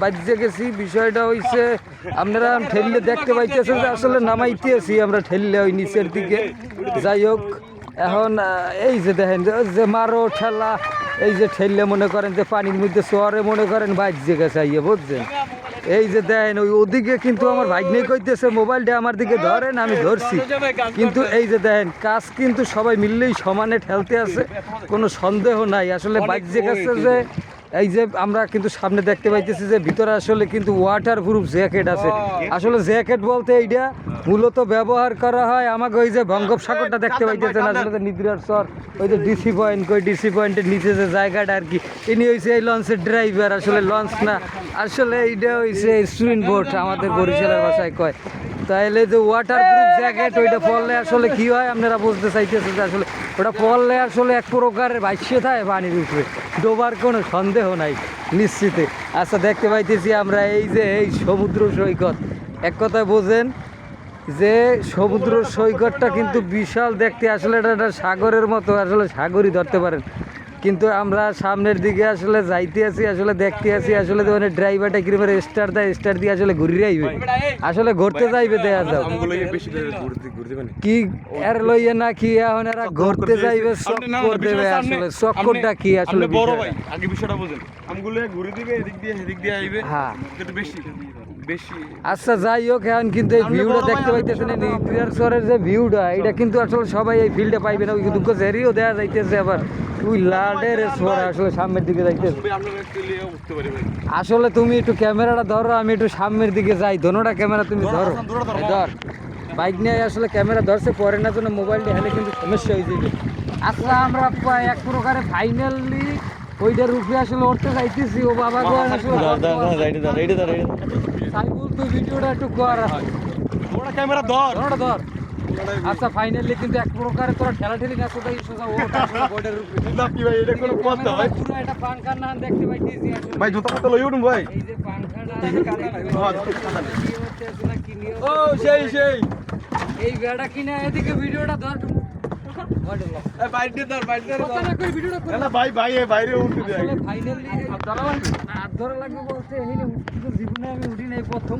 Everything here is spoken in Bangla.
বাজ্যে গেছি বিষয়টা হইছে আপনারা ঠেললে দেখতে পাইতেছেন যে আসলে নামাইতেছি আমরা ঠেললে ওই নিচের দিকে। যাই হোক এখন এই যে দেখেন যে- মারো ঠেলা এই যে ঠেললে মনে করেন যে পানির মধ্যে সোয়ারে মনে করেন বাজ্যে গেছে আইয়ে বুঝছেন? এই যে দেখেন ওই ওদিকে কিন্তু আমার ভাগ্নে কইতেছে মোবাইলটা আমার দিকে ধরেন আমি ধরছি। কিন্তু এই যে দেখেন কাজ কিন্তু সবাই মিললেই সমানে ঠেলতে আছে কোনো সন্দেহ নাই। আসলে বাজ্যে গেছে যে এই যে আমরা কিন্তু সামনে দেখতে পাইতেছি যে ভিতরে আসলে কিন্তু ওয়াটার প্রুফ জ্যাকেট আছে আসলে জ্যাকেট বলতে এইটা মূলত ব্যবহার করা হয় আমাকে ওই যে বঙ্গোপসাগরটা দেখতে পাইতেছেন আসলে নিদ্রার সর ওই যে ডিসি পয়েন্ট কই ডিসি পয়েন্টের নিচে যে জায়গাটা আর কি। ইনি হয়েছে এই লঞ্চের ড্রাইভার আসলে লঞ্চ না আসলে এইটা হয়েছে স্টুডেন্ট বোট আমাদের বরিশালের ভাষায় কয়। তাইলে যে ওয়াটার প্রুফ জ্যাকেট ওইটা পরলে আসলে কি হয়? আপনারা বুঝতে চাইতেছেন যে আসলে ওটা পরলে আসলে এক প্রকারের ভাষ্য থাকে পানির উপরে। ডোবার কোনো সন্দেহ নাই, নিশ্চিতে। আচ্ছা দেখতে পাইতেছি আমরা এই যে এই সমুদ্র সৈকত। এক কথায় বোঝেন যে সমুদ্র সৈকতটা কিন্তু বিশাল দেখতে, আসলে এটা সাগরের মতো, আসলে সাগরই ধরতে পারেন। কিন্তু আমরা সামনের দিকে আসলে যাইতে আছি আসলে দেখতে আছি আসলে মানে ড্রাইভারটা কীরকম স্টার দেয় স্টার দিয়ে আসলে ঘুরে আইবে। আসলে ঘুরতে যাইবে দেখা যাও। কি এর লইয়ে না কি এখন এরা ঘুরতে যাইবে চক্কর দেবে আসলে। চক্করটা কি আসলে বড় ভাই আগে বিষয়টা বুঝেন। আমগুলো ঘুরে দিবে এদিক দিয়ে এদিক দিয়ে আইবে। হ্যাঁ। কিন্তু বেশি আচ্ছা যাই হোক এখন কিন্তু এই ভিউটা দেখতে পাইতেছেন নিউক্লিয়ার শহরের যে ভিউটা এটা কিন্তু আসলে সবাই এই ফিল্ডে পাইবে না দুঃখ জেরিও দেওয়া যাইতেছে আবার। ওই লাডের শহর আসলে সামনের দিকে ভাই। আসলে তুমি একটু ক্যামেরাটা ধরো আমি একটু সামনের দিকে যাই। দোনোটা ক্যামেরা তুমি ধরো ধর। বাইক নিয়ে আসলে ক্যামেরা ধরছে পরে না জন্য মোবাইলটা হেলে কিন্তু সমস্যা হয়ে যাবে। আসলে আমরা এক প্রকারে ফাইনালি ওইটার উপরে আসলে উঠতে যাইতেছি। ও বাবা গো আসলে সাইবুল তুই ভিডিওটা একটু কর। ক্যামেরা ধর। ধর। আচ্ছা ফাইনালি কিন্তু এক প্রকারে তোরা ঠেলা ঠেলি না কোথায় সোজা ওটা বোর্ডের উপরে। না কি ভাই এটা কোনো কথা ভাই? পুরো একটা পাঙ্খা না দেখতে পাইতেছি আসলে। ভাই জুতা পাতা লই উঠুন ভাই। এই যে পাঙ্খাটা কি হচ্ছে না কি নিয়ে ও সেই সেই। এই বেড়া কিনা এদিকে ভিডিওটা ধর। কথা না না ভাই ভাই জীবনে আমি উঠি নাই প্রথম